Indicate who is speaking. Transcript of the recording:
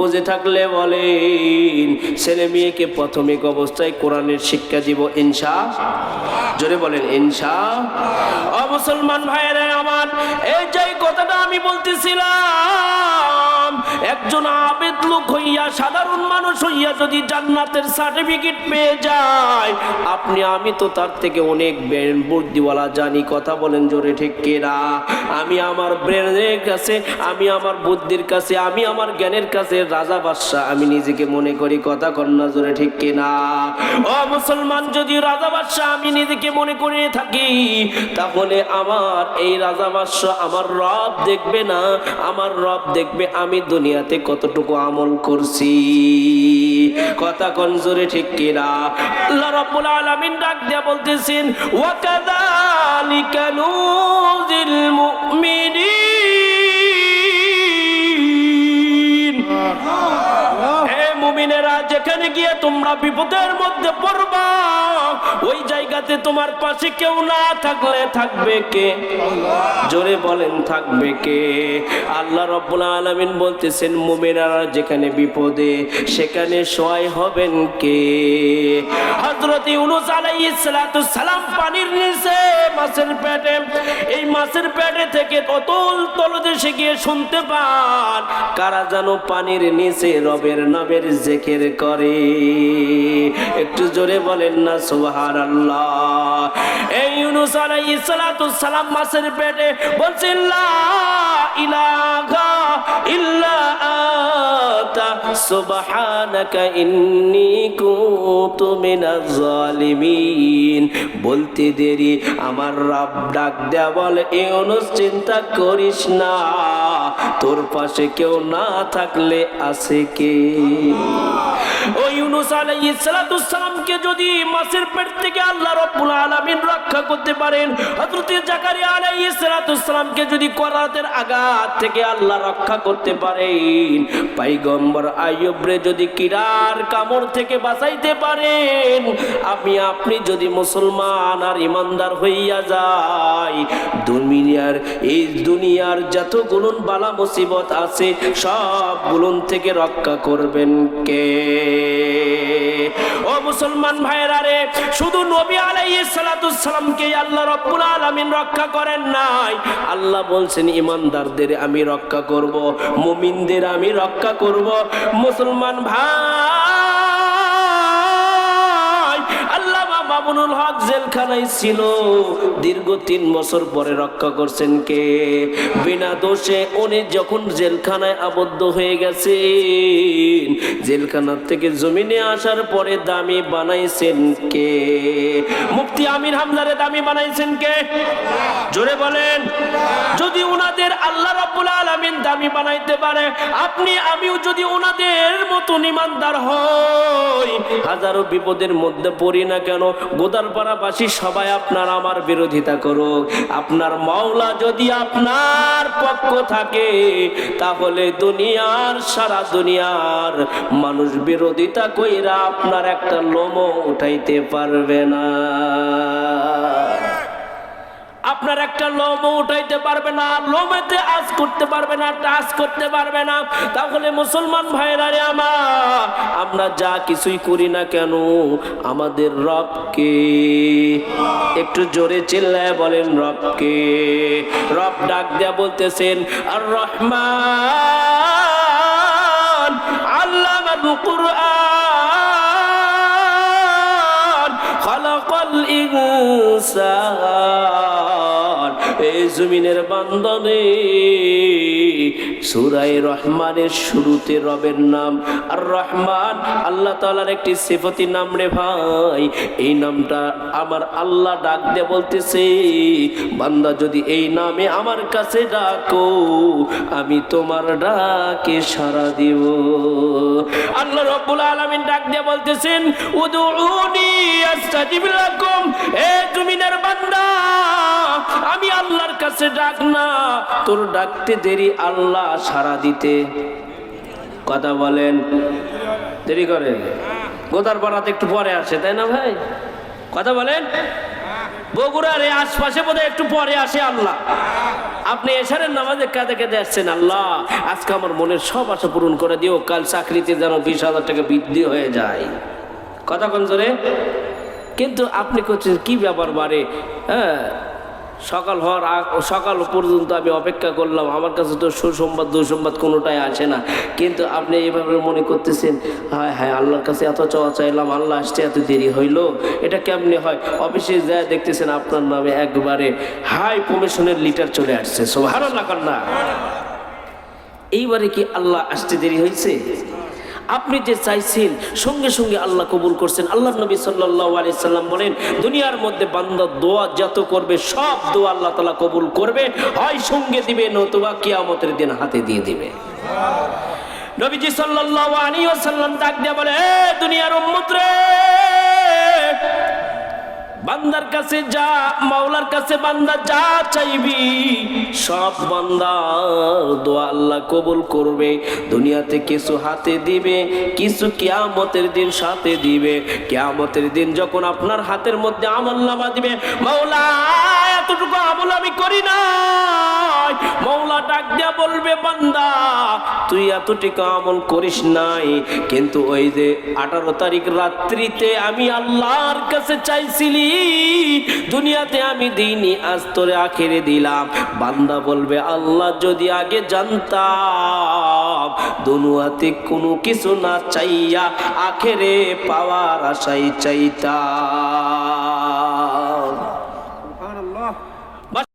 Speaker 1: বুঝে থাকলে বলেন, ছেলে মেয়েকে প্রাথমিক অবস্থায় কোরআনের শিক্ষা দিব, ইনশা জোরে বলেন, ইনশা অ মুসলমান ভাইয়েরা আমার, এই যে কথাটা আমি বলতেছিলাম একজন আবেদ লোক হইয়া, সাধারণ মানুষ হইয়া যদি জান্নাতের সার্টিফিকেট পেয়ে যায়, আপনি, আমি তো তার থেকে অনেক ব্রেন বুদ্ধিওয়ালা, জানি কথা বলেন জোরে ঠিক কেরা আমি আমার ব্রেনের কাছে, আমি আমার বুদ্ধির কাছে, আমি আমার জ্ঞানের কাছে রাজা বাদশাহ, আমি নিজেকে মনে করি কথা কন্যা জোরে ঠিক কিনা? ও মুসলমান, যদি রাজা বাদশাহ, আমি নিজেকে মনে করে থাকি, তাহলে আমার এই রাজা বাদশাহ আমার রব দেখবে না, আমার রব দেখবে আমি দুনিয়াতে কতটুকু আমল করছি? কথা কোন জোরে ঠিক কিনা? আল্লাহ রাব্বুল আলামিন ডাক দিয়া বলতেছেন, ওয়া কাযালিকা নুজিল মুমিনিন। যেখানে গিয়ে তোমরা বিপদের মধ্যে পড়বা। ওই জায়গাতে তোমার পাশে কেউ না থাকলে থাকবে কে? জোরে বলেন, থাকবে কে? আল্লাহ রব্বুল আলামিন বলতেছেন, মুমিনেরা যেখানে বিপদে, সেখানে সহায় হবেন কে? হযরত ইউনূস আলাইহিস সালাম পানির নিচে মাছের পেটে, এই মাছের পেটে থেকে অতল তলদেশে গিয়ে শুনতে পান, কারা যেন পানির নিচে রবের নামের জেকের করে। একটু জোরে বলেন না সুবহানাল্লাহ। এই ইউনুস আলাই সালাতু সালাম মাসের পেটে বলছিল্লা লা সুবহানাকা ইন্নী কুনতু মিনাজ বলতে দেরি, আমার রব ডাক দেয়া বলে, এ অনুস চিন্তা করিস না। তোর পাশে কেউ না থাকলে আছে কে? ইউনুস আলাইহিস যদি মাছের পেট থেকে আল্লাহ রাব্বুল আলামিন রক্ষা করতে পারেন, হযরত জাকারিয়া আলাইহিস যদি করাতের আঘাত থেকে আল্লাহ রক্ষা করতে পারেন, পয়গম্বর আইয়ুবরে যদি কিরার কামড় থেকে বাঁচাইতে পারেন, আমি আপনি যদি মুসলমান আর ইমানদার হইয়া যাই, দুনিয়ার এই দুনিয়ার যত গুলন বালা মুসিবত আছে, সব গুলন থেকে রক্ষা করবেন কে? ও মুসলমান ভাইরা রে, শুধু নবী আলাইহিস সালাতুস সালামকে আল্লাহ রাব্বুল আলামিন রক্ষা করেন নাই। আল্লাহ বলছেন, ইমানদারদের আমি রক্ষা করব, মুমিনদের আমি রক্ষা করব। মুসলমান ভাই মামুনুল হক জেলখানায় ছিল। দীর্ঘ তিন বছর পরে রক্ষা করছেন কে? বিনা দোষে উনি যখন জেলখানায় আবদ্ধ হয়ে গেছেন জেলখানার থেকে জমিনে আসার পরে দামি বানাইছেন কে? মুফতি আমির হামদারে দামি বানাইছেন কে? জোরে বলেন। যদি উনাদের আল্লাহ রাব্বুল আলামিন দামি বানাইতে পারে, আপনি, আমিও যদি উনাদের মতো ইমানদার হই, হাজারো বিপদের মধ্যে পড়ি না কেন? গোদারপাড়াবাসী সবাই আপনার আমার বিরোধিতা করুক। আপনার মাওলা যদি আপনার পক্ষ থাকে, তাহলে দুনিয়ার, সারা দুনিয়ার মানুষ বিরোধিতা কইরা আপনার একটা লোমও উঠাইতে পারবে না। আপনার একটা লোম উঠাইতে পারবে না, লোমেতে আজ করতে পারবে না, টাচ করতে পারবে না। তাহলে মুসলমান ভাইরা রে আমার, আমরা যা কিছুই করি না কেন, আমাদের রবকে একটু জোরে চিল্লায় বলেন রবকে। রব ডাক দেয়া বলতেছেন, আর রহমান জমিনের বান্দনে সুরাই রহমানের শুরুতে রবের নাম আর রহমান, আল্লাহ তাআলার একটি সিফতি নাম রে ভাই। এই নামটা আমার আল্লাহ ডাক দিয়ে বলতেছে, বান্দা যদি এই নামে আমার কাছে ডাকো, আমি তোমার ডাকে সাড়া দিব। আল্লাহ রব্বুল আলামিন ডাক দিয়ে বলতেছেন, উদুউনি আস্তাজিব লাকুম, এ জমিনের আল্লাহর কাছে ডাক না, তোর ডাকতে দেরি আল্লাহ সাড়া দিতে। কথা বলেন, দেরি করে। গোদার পাড়াতে একটু পরে আসে, তাই না ভাই? কথা বলেন, বগুড়ার এই আশপাশে বোধহয় একটু পরে আসে আল্লাহ। আপনি এসারের নামাজে কাঁদে কাঁদে আসছেন, আল্লাহ, আজকে আমার মনের সব আশা পূরণ করে দিও, কাল চাকরিতে যেন বিশ হাজার টাকা বৃদ্ধি হয়ে যায়। কথা কোন জোরে? কিন্তু আপনি করছেন, কি ব্যাপার বারে? হ্যাঁ সকাল হওয়ার সকাল পর্যন্ত আমি অপেক্ষা করলাম। আমার কাছে তো সুসংবাদ, দুঃসংবাদ কোনোটাই আসে না। কিন্তু আপনি এইভাবে মনে করতেছেন হ্যাঁ হ্যাঁ আল্লাহর কাছে এত চাওয়া চাইলাম, আল্লাহ আসতে এত দেরি হইল? এটা কেমনে হয়? অফিসে যা দেখতেছেন আপনার নামে একবারে হাই কমিশনের লিটার চলে আসছে। সোহার আল্লাহ না এইবারে কি আল্লাহ আসতে দেরি হয়েছে আপনি যে চাইছেন, সঙ্গে সঙ্গে আল্লাহ কবুল করছেন। আল্লাহ নবী সাল্লাহ আলি সাল্লাম বলেন, দুনিয়ার মধ্যে বান্দা দোয়া যত করবে, সব দোয়া আল্লাহ তালা কবুল করবে। হয় সঙ্গে দিবে, নতুবা কিয়ামতের দিন হাতে দিয়ে দিবে। নবীজি সাল্লাহ আলী সাল্লাম ডাক দিয়ে বলে দুনিয়ার উম্মত কাছে যা, মাওলার কাছে বান্দা যা চাইবি, সব বান্দার দোয়া আল্লাহ কবুল করবে। দুনিয়াতে কিছু হাতে দিবে, কিছু কিয়ামতের দিন সাথে দিবে। কিয়ামতের দিন যখন আপনার হাতের মধ্যে আমল নামা দিবে, মাওলা, এতটুকু আমল আমি করি না মৌলা ডাক দিয়া বলবে, বান্দা, তুই এতটুকু আমল করিস নাই। কিন্তু ওই যে আঠারো তারিখ রাত্রিতে আমি আল্লাহর কাছে চাইছিলি দুনিয়াতে আমি দিইনি, আজ তোরে আখেরে দিলাম। বান্দা বলবে, আল্লাহ যদি আগে জানতাম, দুনিয়াতে কোনো কিছু না চাইয়া আখেরে পাওয়ার আশাই চাইতাম।